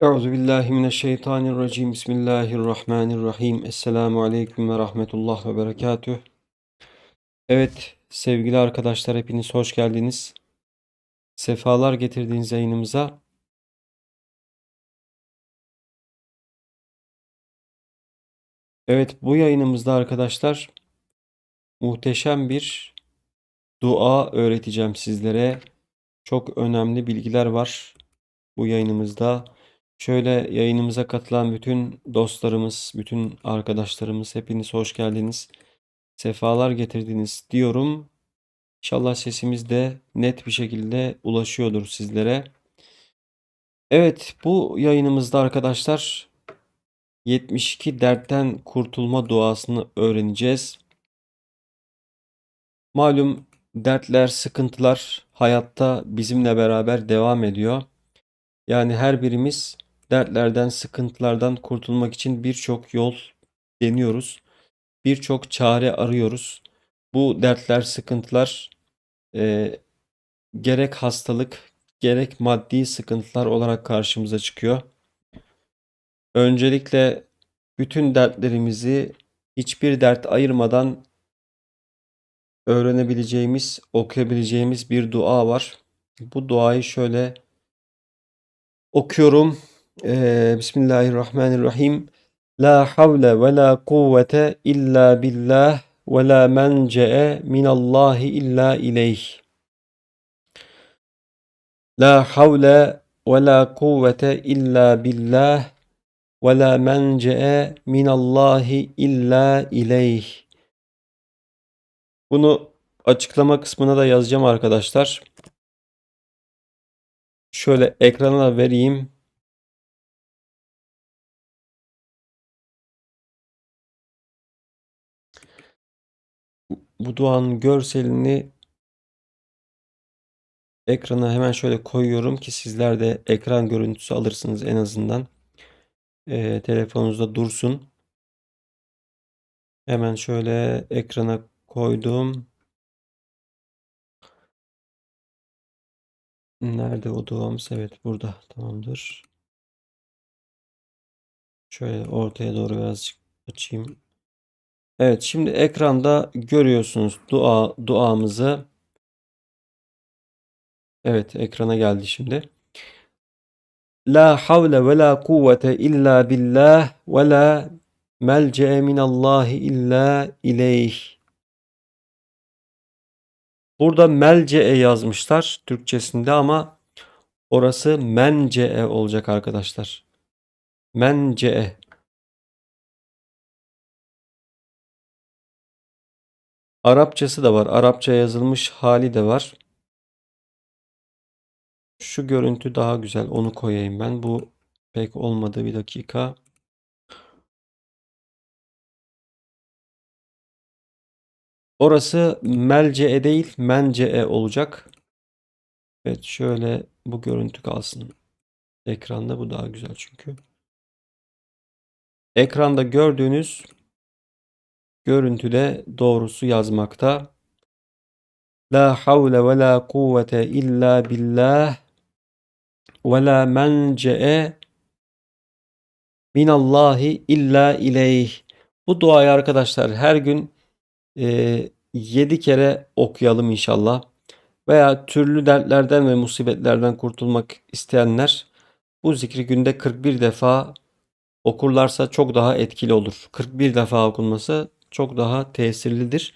Euzu billahi mineşşeytanirracim. Bismillahirrahmanirrahim. Esselamu aleyküm ve rahmetullah ve berekatüh. Evet sevgili arkadaşlar hepiniz hoş geldiniz. Sefalar getirdiğiniz yayınımıza. Evet bu yayınımızda arkadaşlar muhteşem bir dua öğreteceğim sizlere. Çok önemli bilgiler var bu yayınımızda. Şöyle yayınımıza katılan bütün dostlarımız, bütün arkadaşlarımız hepiniz hoş geldiniz. Sefalar getirdiniz diyorum. İnşallah sesimiz de net bir şekilde ulaşıyordur sizlere. Evet, bu yayınımızda arkadaşlar 72 dertten kurtulma duasını öğreneceğiz. Malum dertler, sıkıntılar hayatta bizimle beraber devam ediyor. Yani her birimiz dertlerden, sıkıntılardan kurtulmak için birçok yol deniyoruz. Birçok çare arıyoruz. Bu dertler, sıkıntılar e, gerek hastalık, gerek maddi sıkıntılar olarak karşımıza çıkıyor. Öncelikle bütün dertlerimizi hiçbir dert ayırmadan öğrenebileceğimiz, okuyabileceğimiz bir dua var. Bu duayı şöyle okuyorum. Ee, Bismillahirrahmanirrahim. La havle ve la kuvvete illa billah ve la mence'e minallahi illa ileyh. La havle ve la kuvvete illa billah ve la mence'e minallahi illa ileyh. Bunu açıklama kısmına da yazacağım arkadaşlar. Şöyle ekrana vereyim. Bu duanın görselini ekrana hemen şöyle koyuyorum ki sizler de ekran görüntüsü alırsınız en azından. Ee, telefonunuzda dursun. Hemen şöyle ekrana koydum. Nerede o duamız? Evet burada. Tamamdır. Şöyle ortaya doğru birazcık açayım. Evet şimdi ekranda görüyorsunuz dua duamızı. Evet ekrana geldi şimdi. La havle ve la kuvvete illa billah ve la melce'e minallahi illa ileyh. Burada melce'e yazmışlar Türkçesinde ama orası mence'e olacak arkadaşlar. Mence'e. Arapçası da var. Arapça yazılmış hali de var. Şu görüntü daha güzel. Onu koyayım ben. Bu pek olmadı. Bir dakika. Orası melce'e değil mence'e olacak. Evet şöyle bu görüntü kalsın. Ekranda bu daha güzel çünkü. Ekranda gördüğünüz görüntüde doğrusu yazmakta. La havle ve la kuvvete illa billah ve la mence'e minallahi illa ileyh. Bu duayı arkadaşlar her gün e, 7 kere okuyalım inşallah. Veya türlü dertlerden ve musibetlerden kurtulmak isteyenler bu zikri günde 41 defa okurlarsa çok daha etkili olur. 41 defa okunması çok daha tesirlidir.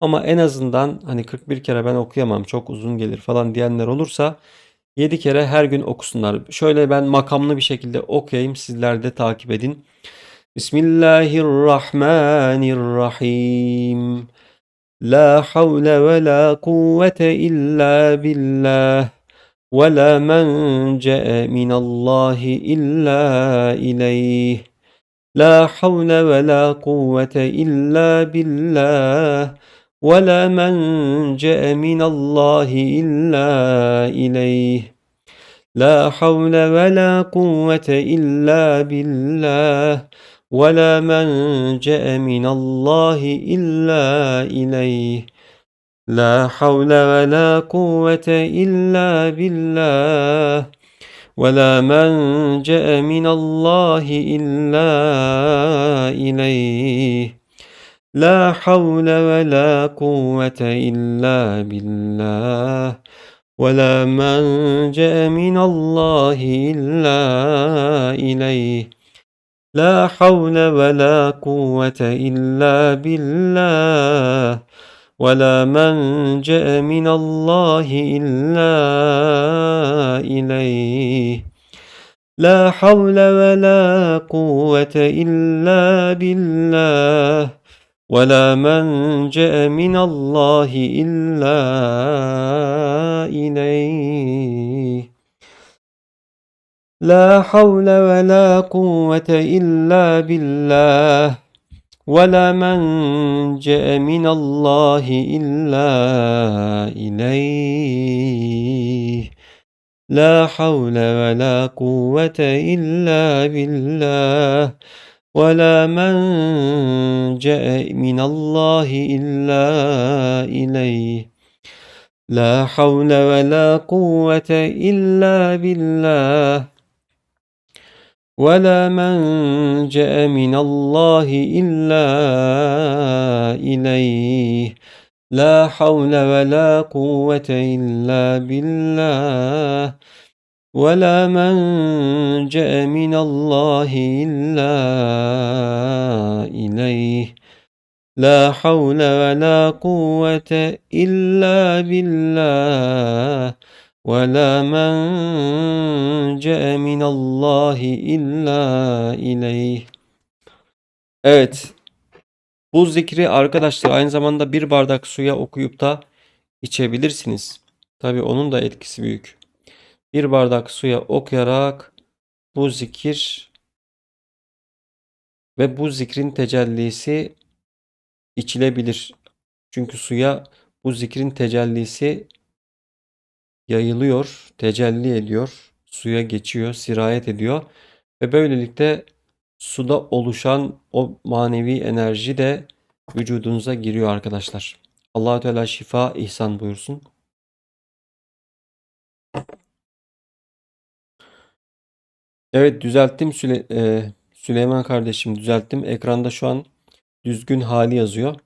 Ama en azından hani 41 kere ben okuyamam çok uzun gelir falan diyenler olursa 7 kere her gün okusunlar. Şöyle ben makamlı bir şekilde okuyayım sizler de takip edin. Bismillahirrahmanirrahim. La havle ve la kuvvete illa billah. Ve la mence'e minallahi illa ileyh. لا حول ولا قوة إلا بالله ولا من جاء من الله إلا إليه. لا حول ولا قوة إلا بالله ولا من جاء من الله إلا إليه. لا حول ولا قوة إلا بالله ولا من جاء من الله الا اليه لا حول ولا قوه الا بالله ولا من جاء من الله الا اليه لا حول ولا قوه الا بالله ولا منجا من الله الا اليه لا حول ولا قوه الا بالله ولا منجا من الله الا اليه لا حول ولا قوه الا بالله ولا منجأ من الله إلا إليه لا حول ولا قوة إلا بالله ولا منجأ من الله إلا إليه لا حول ولا قوة إلا بالله ولا من جاء من الله الا اليه لا حول ولا قوه الا بالله ولا من جاء من الله الا اليه لا حول ولا قوه الا بالله ولا من merce'e minallahi illa ileyh. Evet. Bu zikri arkadaşlar aynı zamanda bir bardak suya okuyup da içebilirsiniz. Tabi onun da etkisi büyük. Bir bardak suya okuyarak bu zikir ve bu zikrin tecellisi içilebilir. Çünkü suya bu zikrin tecellisi yayılıyor, tecelli ediyor suya geçiyor, sirayet ediyor ve böylelikle suda oluşan o manevi enerji de vücudunuza giriyor arkadaşlar. Allahü Teala şifa ihsan buyursun. Evet düzelttim Süle e, Süleyman kardeşim düzelttim. Ekranda şu an düzgün hali yazıyor.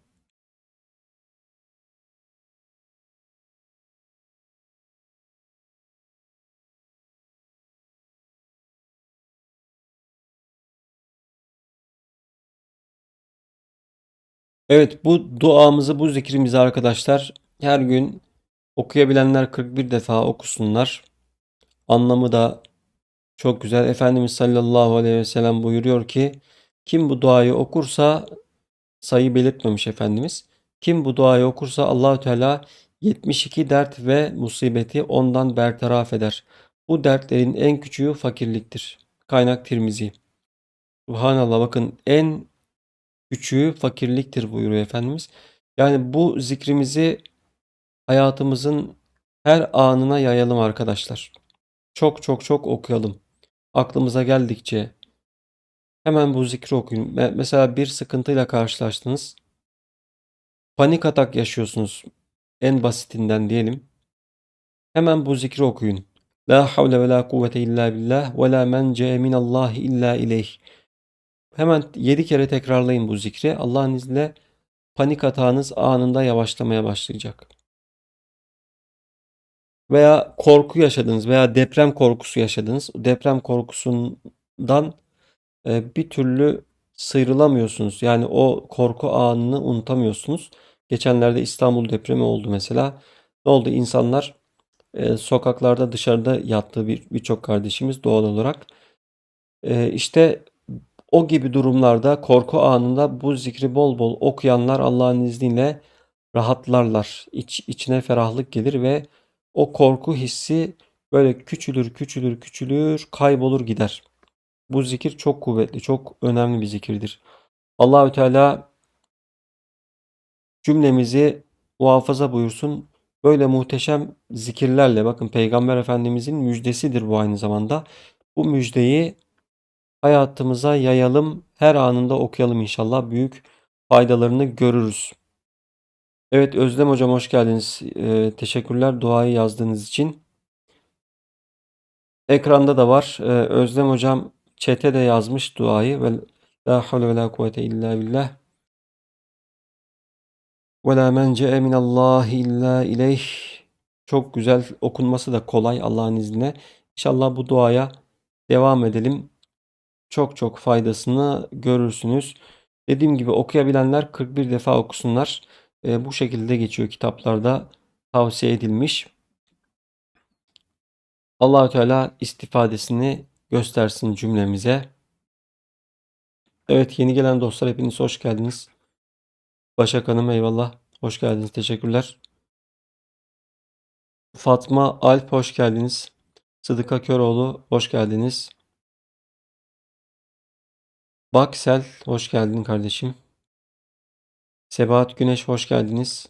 Evet bu duamızı, bu zikrimizi arkadaşlar her gün okuyabilenler 41 defa okusunlar. Anlamı da çok güzel. Efendimiz sallallahu aleyhi ve sellem buyuruyor ki kim bu duayı okursa sayı belirtmemiş Efendimiz. Kim bu duayı okursa Allahü Teala 72 dert ve musibeti ondan bertaraf eder. Bu dertlerin en küçüğü fakirliktir. Kaynak Tirmizi. Subhanallah bakın en küçüğü fakirliktir buyuruyor Efendimiz. Yani bu zikrimizi hayatımızın her anına yayalım arkadaşlar. Çok çok çok okuyalım. Aklımıza geldikçe hemen bu zikri okuyun. Mesela bir sıkıntıyla karşılaştınız. Panik atak yaşıyorsunuz. En basitinden diyelim. Hemen bu zikri okuyun. La havle ve la kuvvete illa billah ve la mence minallahi illa ileyh. Hemen 7 kere tekrarlayın bu zikri. Allah'ın izniyle panik atağınız anında yavaşlamaya başlayacak. Veya korku yaşadınız veya deprem korkusu yaşadınız. Deprem korkusundan e, bir türlü sıyrılamıyorsunuz. Yani o korku anını unutamıyorsunuz. Geçenlerde İstanbul depremi oldu mesela. Ne oldu? İnsanlar e, sokaklarda dışarıda yattığı birçok kardeşimiz doğal olarak. E, işte o gibi durumlarda korku anında bu zikri bol bol okuyanlar Allah'ın izniyle rahatlarlar. İç, içine ferahlık gelir ve o korku hissi böyle küçülür, küçülür, küçülür, kaybolur gider. Bu zikir çok kuvvetli, çok önemli bir zikirdir. Allahü Teala cümlemizi muhafaza buyursun. Böyle muhteşem zikirlerle bakın Peygamber Efendimizin müjdesidir bu aynı zamanda. Bu müjdeyi hayatımıza yayalım. Her anında okuyalım inşallah. Büyük faydalarını görürüz. Evet Özlem Hocam hoş geldiniz. Ee, teşekkürler duayı yazdığınız için. Ekranda da var. Ee, Özlem hocam chat'e de yazmış duayı. Ve la havle ve la kuvvete illa billah. Ve la mence'e minallahi illa ileyh. Çok güzel okunması da kolay Allah'ın izniyle. İnşallah bu duaya devam edelim. Çok çok faydasını görürsünüz. Dediğim gibi okuyabilenler 41 defa okusunlar. Ee, bu şekilde geçiyor kitaplarda tavsiye edilmiş. Allahü Teala istifadesini göstersin cümlemize. Evet yeni gelen dostlar hepiniz hoş geldiniz. Başak Hanım eyvallah. Hoş geldiniz. Teşekkürler. Fatma Alp hoş geldiniz. Sıdıka Köroğlu hoş geldiniz. Baksel hoş geldin kardeşim. Sebahat Güneş hoş geldiniz.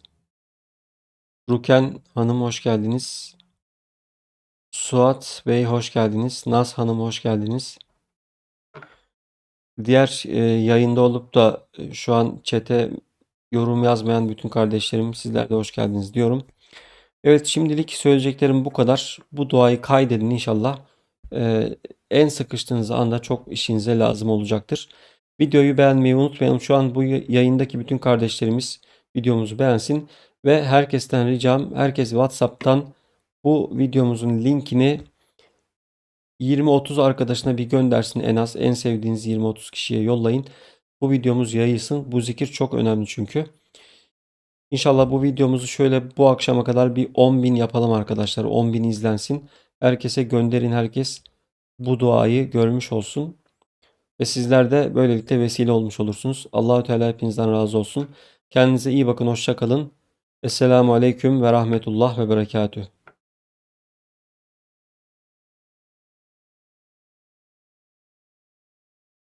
Ruken Hanım hoş geldiniz. Suat Bey hoş geldiniz. Naz Hanım hoş geldiniz. Diğer e, yayında olup da e, şu an çete yorum yazmayan bütün kardeşlerim sizler de hoş geldiniz diyorum. Evet şimdilik söyleyeceklerim bu kadar. Bu duayı kaydedin inşallah. E, en sıkıştığınız anda çok işinize lazım olacaktır. Videoyu beğenmeyi unutmayalım. Şu an bu yayındaki bütün kardeşlerimiz videomuzu beğensin. Ve herkesten ricam herkes WhatsApp'tan bu videomuzun linkini 20-30 arkadaşına bir göndersin en az. En sevdiğiniz 20-30 kişiye yollayın. Bu videomuz yayılsın. Bu zikir çok önemli çünkü. İnşallah bu videomuzu şöyle bu akşama kadar bir 10.000 yapalım arkadaşlar. 10.000 izlensin. Herkese gönderin. Herkes bu duayı görmüş olsun. Ve sizler de böylelikle vesile olmuş olursunuz. Allahü Teala hepinizden razı olsun. Kendinize iyi bakın. Hoşça kalın. Esselamu Aleyküm ve Rahmetullah ve Berekatüh.